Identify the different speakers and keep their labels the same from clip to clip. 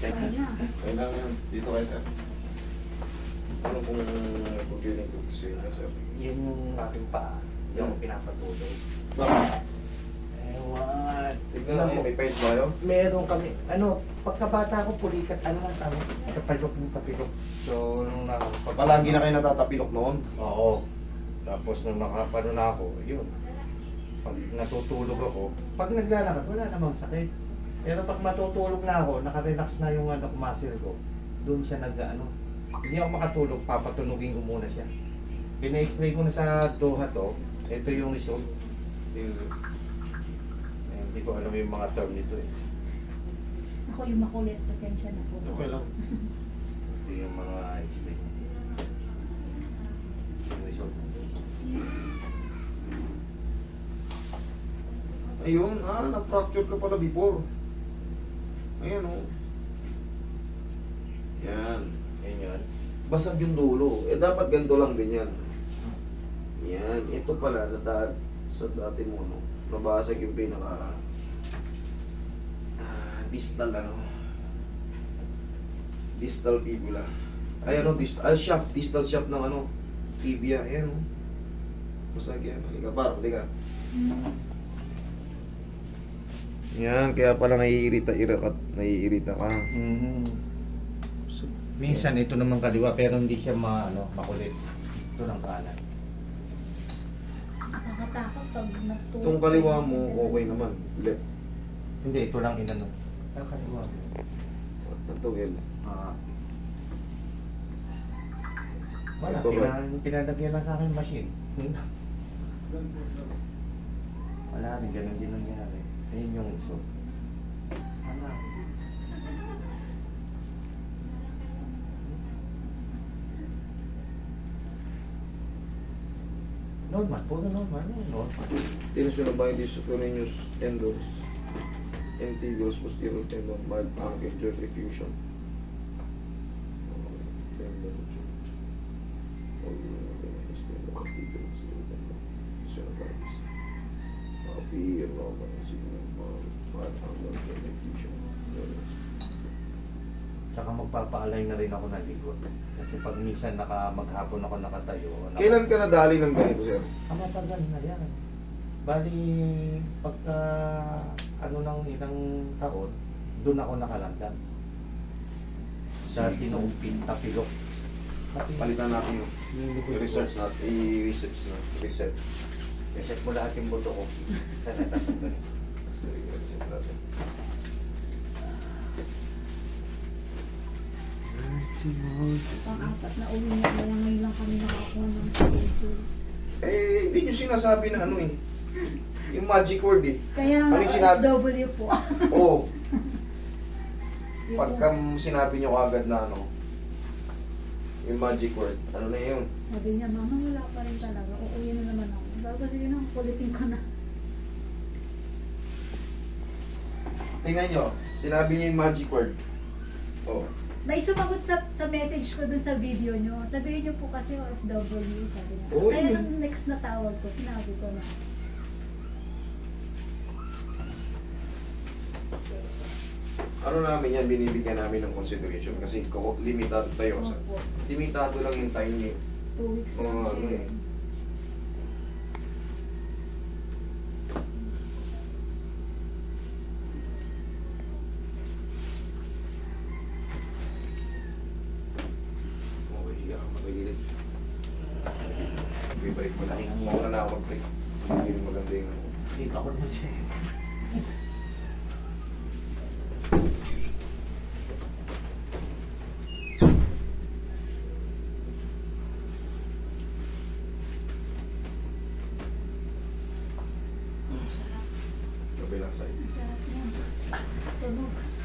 Speaker 1: Kaya na.
Speaker 2: Kailangan yan. Dito kayo, sir. Ano kung pagkiling ko sa inyo, sir?
Speaker 3: Yan yung aking paa. Hindi ako pinapatuloy.
Speaker 2: Bakit?
Speaker 3: Ewan.
Speaker 2: Tignan mo, may page ba yun?
Speaker 3: Meron kami, ano, pagkabata ko pulikat, ano lang tawag? Kapalok ng kapilok. So, nung nakapag...
Speaker 2: Palagi na kayo natatapilok noon.
Speaker 3: Oo. Tapos nung nakapano na ako, yun. Pag natutulog ako, pag naglalakad, wala namang sakit. Pero pag matutulog na ako, nakarelax na yung ano, muscle ko, doon siya nag, ano, hindi ako makatulog, papatunugin ko muna siya. Pina-x-ray ko na sa Doha to, ito yung result. Eh, hindi ko alam yung mga term nito eh.
Speaker 1: Ako yung makulit. Pasensya na po.
Speaker 2: Okay lang.
Speaker 3: Ito yung mga x-ray. Yung result.
Speaker 2: Ayun, ah, na-fracture ka pala before. Ayan, oh. Yan.
Speaker 3: Yan yun.
Speaker 2: Basag yung dulo. Eh, dapat ganito lang din yan. Yan. Ito pala, nata sa dati mo, no? Nabasag yung pinaka... Ah, distal, ano? Distal fibula. Ay, ano, distal, ah, shaft, distal shaft ng ano, tibia. Ayan, oh. Basag yan. Halika, par, halika. Yan, kaya pala naiirita, irakat, naiirita ka.
Speaker 3: Mhm. Minsan ito naman kaliwa pero hindi siya ma, ano, makulit. Ito lang kanan.
Speaker 1: Nakakatakot pag natulog.
Speaker 2: Itong kaliwa mo, okay naman. Left.
Speaker 3: Hindi, ito lang inano. Ah, kaliwa.
Speaker 2: Ito, L.
Speaker 3: Ah. Wala,
Speaker 2: Ito,
Speaker 3: pina, pinalagyan lang sa akin machine. Wala rin, ganun din nangyari. Ayun yung. Ano? Normal, puro normal. Normal.
Speaker 2: Tinusyon na ba yung superiorus tendons? Anterior posterior tendon, mild ankle joint effusion. Tendon, Appear normal mild ankle joint effusion.
Speaker 3: Tsaka magpapaalay na rin ako ng likod. Kasi pag minsan naka, maghapon ako nakatayo. naka-
Speaker 2: Kailan ka nadali ng ganito, sir?
Speaker 3: Ah, matagal na yan. Bali, pagka ano nang ilang taon, doon ako nakalandan. Sa tinuupin, tapilok.
Speaker 2: Palitan natin yung
Speaker 3: Yung likod ko.
Speaker 2: research natin, i-research na, reset.
Speaker 3: Reset mo lahat yung buto ko. Sana tatanggalin.
Speaker 2: So, i-reset natin.
Speaker 1: Pang-apat na uwi na kaya ngayon lang kami nakakuha ng schedule.
Speaker 2: Eh, hindi nyo sinasabi na ano eh. Yung magic word eh.
Speaker 1: Kaya
Speaker 2: Ano
Speaker 1: nga,
Speaker 2: yung sinabi?
Speaker 1: W po.
Speaker 2: Oo.
Speaker 1: Yung-
Speaker 2: Pagka sinabi nyo agad na ano, yung magic word, ano na yun?
Speaker 1: Sabi niya, mama wala pa rin talaga. Uuwi na naman ako. Sabi ko, sige na, kulitin ko na.
Speaker 2: Tingnan nyo, sinabi nyo yung magic word. Oh.
Speaker 1: May sumagot sa sa message ko dun sa video nyo. Sabihin nyo po kasi OFW, sabi niya.
Speaker 2: Oo,
Speaker 1: Kaya nung next na tawag ko, sinabi ko na.
Speaker 2: Ano namin yan, binibigyan namin ng consideration kasi limitado tayo. Sa, limitado lang yung time niyo.
Speaker 1: Two weeks
Speaker 2: Mga ano
Speaker 1: siya.
Speaker 2: eh. Okay, higa ka, magagilid. Ibalik mo lang. Muna na ako mag-break. Hindi rin maganda yung ano.
Speaker 3: Dito ako naman siya.
Speaker 2: kabilang side.
Speaker 1: Sarap yan. Tunog.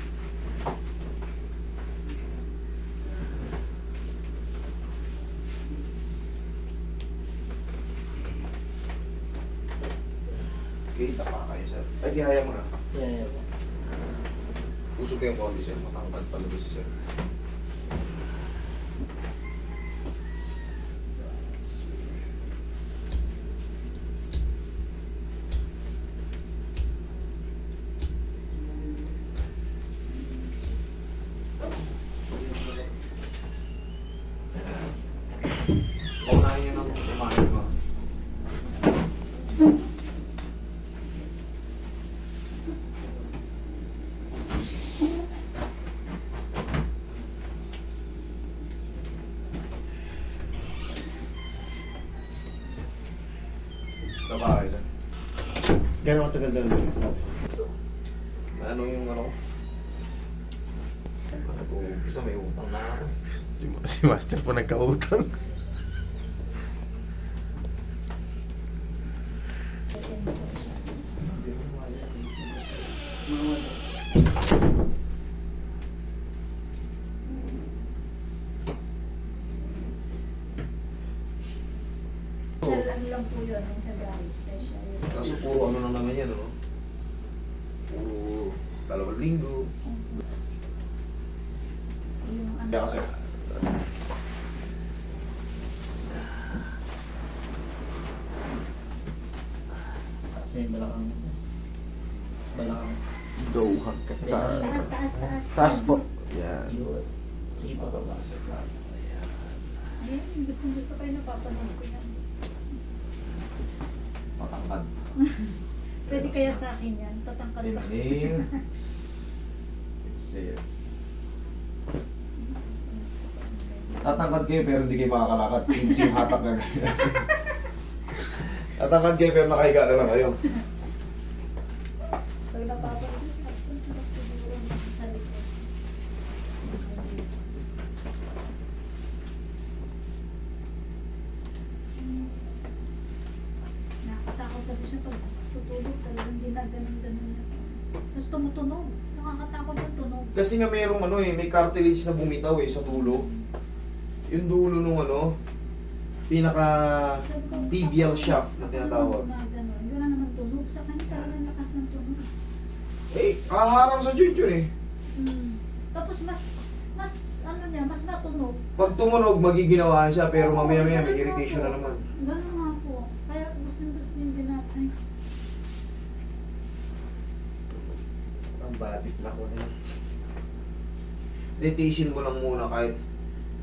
Speaker 2: sir. Ay, di haya mo na.
Speaker 3: Yeah, yeah.
Speaker 2: Usog kayo konti, sir. Matangkad palabas si sir. Thank you. Nabahay na.
Speaker 4: Gano'ng katagal daw yun?
Speaker 2: Ano yung ano? Isa may utang na ako.
Speaker 4: Si, si Master po nagkautang.
Speaker 1: Special ano lang po yun, yung February special.
Speaker 2: Kaso puro ano na naman yan, ano? Puro dalawang linggo.
Speaker 1: Yung ano,
Speaker 2: Kaya kasi,
Speaker 5: Kasi may balakang kasi. Balakang.
Speaker 4: Go, hangkat
Speaker 1: taas, taas, taas.
Speaker 4: Taas po. Yan.
Speaker 5: Yun. Sige pa babasag lang.
Speaker 1: Ayun, gusto gusto kayo napapanood ko yan.
Speaker 2: matangkad.
Speaker 1: Pwede kaya sa akin yan, tatangkad ba?
Speaker 2: Inhale. Exhale. Tatangkad kayo pero hindi kayo makakalakad. Pinsi yung hatak na Tatangkad kayo pero nakahiga na lang kayo.
Speaker 1: Pag napapanood, ang sarap siguro sa likod. Nakakatakot kasi siya pag talagang ginaganon-ganon niya. Tapos tumutunog. Nakakatakot yung tunog.
Speaker 2: Kasi nga merong ano eh, may cartilage na bumitaw eh sa dulo. Yung dulo nung ano, pinaka
Speaker 1: Sabi ko,
Speaker 2: tibial
Speaker 1: "Bakit
Speaker 2: shaft na tinatawag.
Speaker 1: gumaganon?" Gano'n naman tunog. Sa kanya talagang lakas ng tunog.
Speaker 2: Eh, kaharang sa joint yun eh.
Speaker 1: Hmm. Tapos mas, mas, ano niya, mas matunog.
Speaker 2: Pag tumunog, magiginawaan siya pero
Speaker 1: Oo,
Speaker 2: mamaya maya may irritation na naman.
Speaker 1: Ganun nga po. Kaya gusto gusto yung binatay.
Speaker 3: Ang badik na ko na yun.
Speaker 2: Detisin mo lang muna kahit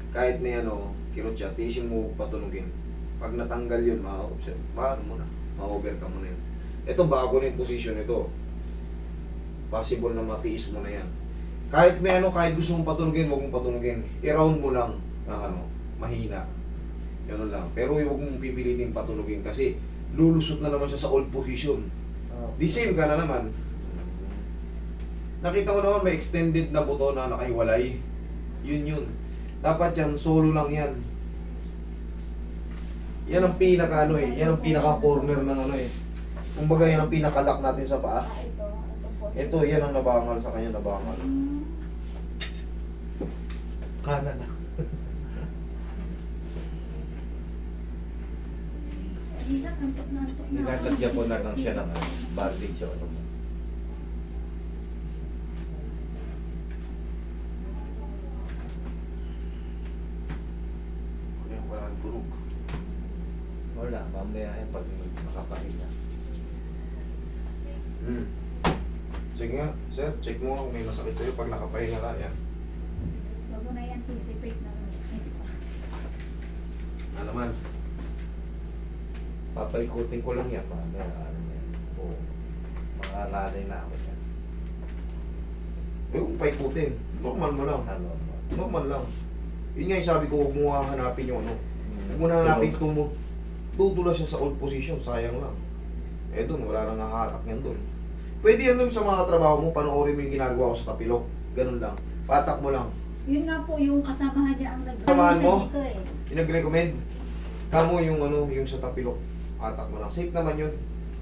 Speaker 2: kahit may ano, kirot siya, tiisin mo patunugin. Pag natanggal yun, ma-observe, paano mo na, ma-overcome mo na yun. Ito, bago na yung position ito. Possible na matiis mo na yan. Kahit may ano, kahit gusto mong patunugin, huwag mong patunugin. I-round mo lang ng ano, mahina. Ganun lang. Pero huwag mong pipilitin patunugin kasi lulusot na naman siya sa old position.
Speaker 3: Oh.
Speaker 2: Di same ka na naman. Nakita ko naman may extended na buto na nakahiwalay. Yun yun. Dapat yan, solo lang yan. Yan ang pinaka ano eh. Yan ang pinaka corner ng ano eh. Kumbaga yan ang pinaka lock natin sa paa.
Speaker 1: Ah, ito. Po.
Speaker 2: Yan ang nabangal sa kanya, nabangal.
Speaker 1: Hmm.
Speaker 3: Kanan na. Nilalagyan ko na lang siya ng bandage sa ano.
Speaker 2: Yan, walang tunog.
Speaker 3: Wala, mamaya eh, pag nakapahinga.
Speaker 2: Hmm. Sige nga, sir, check mo kung may masakit sa'yo pag nakapahinga ka. Yan.
Speaker 1: Huwag mo na i-anticipate na masakit pa.
Speaker 2: Ano naman?
Speaker 3: Papaikutin ko lang yan, mamaya ano na yan. Oo. Mga lalay na ako yan.
Speaker 2: Eh, kung paikutin, normal mo lang.
Speaker 3: Ano,
Speaker 2: Normal lang. Yun nga yung sabi ko, huwag mo hahanapin yung ano. Huwag mo na hanapin tumo. Tutula siya sa old position, sayang lang. Eh dun, wala nang nakahatak yan dun. Pwede yan dun sa mga trabaho mo, panoorin mo yung ginagawa ko sa tapilok. Ganun lang. Patak mo lang.
Speaker 1: Yun nga po, yung kasamahan niya ang nag
Speaker 2: Kasamahan mo?
Speaker 1: dito eh.
Speaker 2: Yung nag-recommend, kamo yung ano, yung sa tapilok. Patak mo lang. Safe naman yun.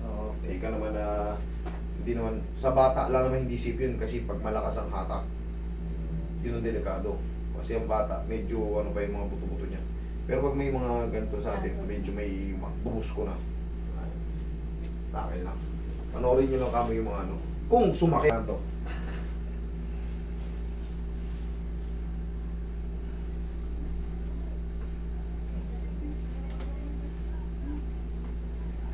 Speaker 3: Oo.
Speaker 2: Eh ka naman na, hindi naman, sa bata lang naman hindi safe yun kasi pag malakas ang hatak, yun ang delikado. Kasi ang bata, medyo ano pa yung mga buto-buto niya. Pero pag may mga ganito sa atin, medyo may bubus ko na. Takil lang. Panoorin nyo lang kamo yung mga ano. Kung sumakit na to.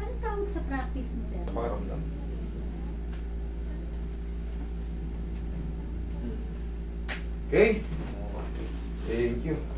Speaker 1: Anong tawag sa practice mo, sir?
Speaker 2: Pakiramdam. Okay? Thank you.